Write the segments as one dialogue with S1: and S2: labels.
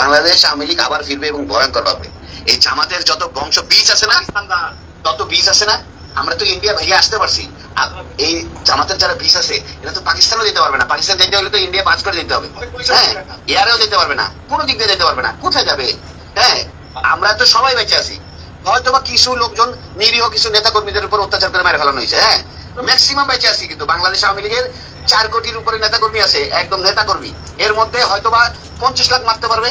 S1: বাংলাদেশ আওয়ামী লীগ আবার ফিরবে এবং ভয়ঙ্কর হবে এই জামাতের যত বংশ বীজ আছে না তত বীজ আছে না আমরা তো ইন্ডিয়া ভেঙে আসতে পারছি। এই জামাতের যারা বীজ আছে এটা তো পাকিস্তানও যেতে পারবে না। পাকিস্তান যেতে হলে তো ইন্ডিয়া পাস করে যেতে হবে। হ্যাঁ এয়ারেও যেতে পারবে না কোনো দিক দিয়ে যেতে পারবে না। কোথায় যাবে? হ্যাঁ আমরা তো সবাই বেঁচে আছি। হয়তো বা কিছু লোকজন নিরীহ কিছু নেতা কর্মীদের উপর অত্যাচার করে মেরে ফেলানো হয়েছে। হ্যাঁ ম্যাক্সিমাম বেঁচে আছি কিন্তু। বাংলাদেশ আওয়ামী লীগের চার কোটির উপরে নেতা কর্মী আছে একদম নেতা কর্মী এর মধ্যে হয়তো বা পঞ্চাশ লাখ মারতে পারবে।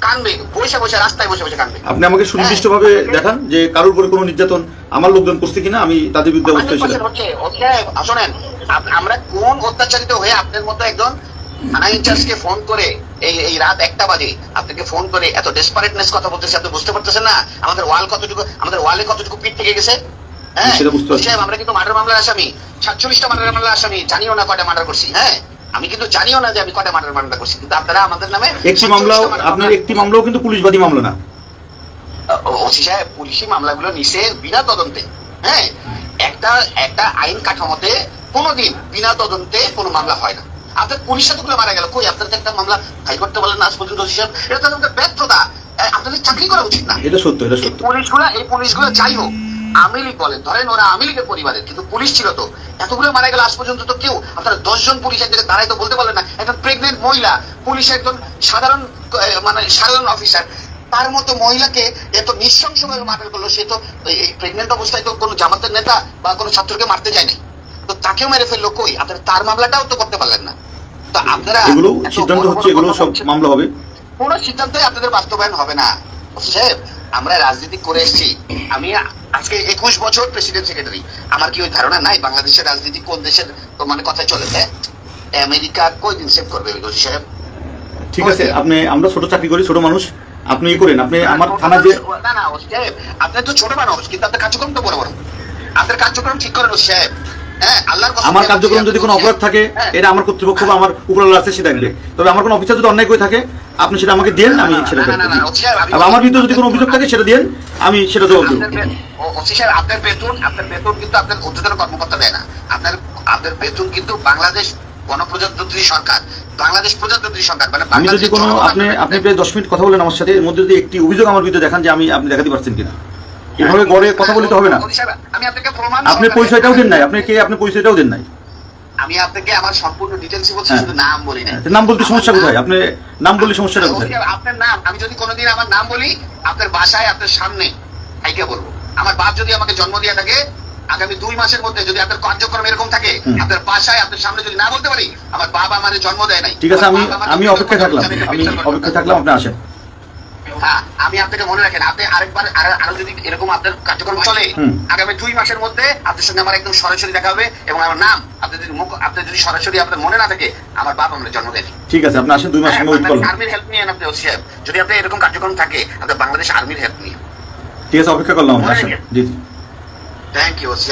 S1: কানবে বসে বসে রাস্তায় বসে বসে কানবে।
S2: আপনি আমাকে সুনির্দিষ্টভাবে দেখান যে কারোর উপরে কোনো নির্যাতন আমার লোকজন করছে কিনা আমি তাদের বিরুদ্ধে ছিলাম।
S1: হচ্ছে শোনেন আমরা কোন অত্যাচারিত হয়ে আপনার মতো একজন থানা ইনচার্জকে ফোন করে এই এই রাত একটা বাজে আপনাকে ফোন করে এত ডেসপারেটনেস কথা বলতেছে আপনি বুঝতে পারতেছেন না? আমাদের ওয়াল কতটুকু আমাদের ওয়ালে কতটুকু পিঠ থেকে গেছে? হ্যাঁ?
S2: বুঝতে
S1: আমরা কিন্তু মার্ডার মামলার আসামি সাতচল্লিশটা মার্ডার মামলার আসামি জানিও না কয়টা মার্ডার করছি হ্যাঁ? আমি কিন্তু জানিও না যে আমি কয়টা মার্ডার মামলা করছি কিন্তু আপনারা আমাদের নামে
S2: একটি মামলাও আপনার একটি মামলাও কিন্তু পুলিশবাদী মামলা না।
S1: ওসি সাহেব পুলিশি মামলাগুলো নিছে বিনা তদন্তে। হ্যাঁ একটা একটা আইন কাঠামোতে কোনোদিন বিনা তদন্তে কোনো মামলা হয় না। আপনার পুলিশ এতগুলো মারা গেল কই? আপনাদের একটা মামলা ফাইল করতে বলেন না আজ পর্যন্ত ওসি সাহেব এটা তো ব্যর্থতা। আপনাদের চাকরি করা উচিত না।
S2: এটা সত্য এটা
S1: এই
S2: সত্য
S1: পুলিশগুলো এই পুলিশগুলো যাই হোক আমিলি বলেন ধরেন ওরা আমিলিকের পরিবারের কিন্তু পুলিশ ছিল তো। এতগুলো মারা গেল আজ পর্যন্ত তো কেউ আপনারা দশজন পুলিশ একদিকে দাঁড়াই তো বলতে পারলেন না। একজন প্রেগনেন্ট মহিলা পুলিশ একজন সাধারণ মানে সাধারণ অফিসার তার মতো মহিলাকে এত নৃশংসভাবে মার্ডার করল সে তো এই প্রেগনেন্ট অবস্থায় তো কোনো জামাতের নেতা বা কোনো ছাত্রকে মারতে যায়নি। তো তাকেও মেরে ফেলল কই? আপনারা তার মামলাটাও তো করতে পারলেন না। তো আপনারা
S2: এগুলো সিদ্ধান্ত হচ্ছে এগুলো সব মামলা হবে।
S1: কোন সিদ্ধান্তই আপনাদের বাস্তবায়ন হবে না। সাহেব আমরা রাজনীতি করে এসেছি। আমি আজকে একুশ বছর প্রেসিডেন্ট সেক্রেটারি আমার কি ওই ধারণা নাই? বাংলাদেশের রাজনীতি কোন দেশের মানে কথায় চলেছে আমেরিকা কই দিন সেভ করবে সাহেব?
S2: ঠিক আছে আপনি আমরা ছোট চাকরি করি ছোট মানুষ। আপনি ই করেন আপনি আমার থানা যে
S1: না না আপনি তো ছোট মানুষ কিন্তু আপনার কার্যক্রম তো বড় বড়। আপনার কার্যক্রম ঠিক করেন সাহেব। হ্যাঁ
S2: আমার কার্যক্রম যদি কোনো অপরাধ থাকে
S1: হ্যাঁ।
S2: এটা আমার কর্তৃপক্ষ বা আমার উপরওয়ালা আছে সে দেখবে। তবে আমার কোনো অফিসার যদি অন্যায় করে থাকে আপনি সেটা আমাকে দেন আমি সেটা আর আমার বিরুদ্ধে যদি কোনো অভিযোগ থাকে সেটা দেন আমি সেটা জবাব দেবো।
S1: আপনার বেতন আপনার বেতন কিন্তু আপনার ঊর্ধ্বতন কর্মকর্তা দেয় না। আপনার আপনার বেতন কিন্তু বাংলাদেশ গণপ্রজাতন্ত্রী সরকার বাংলাদেশ প্রজাতন্ত্রী সরকার মানে
S2: আমি যদি কোনো আপনি আপনি প্রায় দশ মিনিট কথা বলেন আমার সাথে এর মধ্যে যদি একটি অভিযোগ আমার বিরুদ্ধে দেখান যে আমি আপনি দেখাতে পারছেন কিনা। এভাবে গড়ে কথা বলতে হবে না। আপনি পরিচয়টাও দেন নাই। আপনি কে আপনি পরিচয়টাও দেন নাই।
S1: আমি আপনাকে আমার সম্পূর্ণ বলছি
S2: হ্যাঁ।
S1: শুধু নাম বলি না
S2: নাম বলতে সমস্যা কোথায়? আপনি নাম বললে সমস্যাটা কোথায়?
S1: আপনার নাম আমি যদি কোনোদিন আমার নাম বলি আপনার বাসায় আপনার সামনে আইকে বলব? আমার বাপ যদি আমাকে জন্ম দিয়ে থাকে আগামী দুই মাসের মধ্যে যদি আপনার কার্যক্রম এরকম থাকে আপনার বাসায় আপনার সামনে যদি না বলতে পারি আমার বাবা আমার জন্ম দেয় নাই।
S2: ঠিক আছে আমি আমি
S1: করতে
S2: থাকলাম।
S1: আমি
S2: অপেক্ষায় থাকলাম আপনি আসেন।
S1: হ্যাঁ। আমি আপনাকে মনে রাখেন আপনি আরেকবার আরও যদি এরকম আপনার কার্যক্রম চলে আগামী দুই মাসের মধ্যে আপনার সঙ্গে আমার একদম সরাসরি দেখা হবে এবং আমার নাম আপনি যদি মুখ আপনি যদি সরাসরি আপনার মনে না থাকে আমার বাবা আমার জন্ম দেয়নি।
S2: ঠিক আছে আপনি আসেন দুই মাস সময় ওয়েট করলাম
S1: আর্মির হেল্প নিয়ে আপনি ওসি যদি আপনার এরকম কার্যক্রম থাকে আপনার বাংলাদেশ আর্মির হেল্প নিয়ে।
S2: ঠিক আছে অপেক্ষা করলাম জি জি।
S1: Thank you OC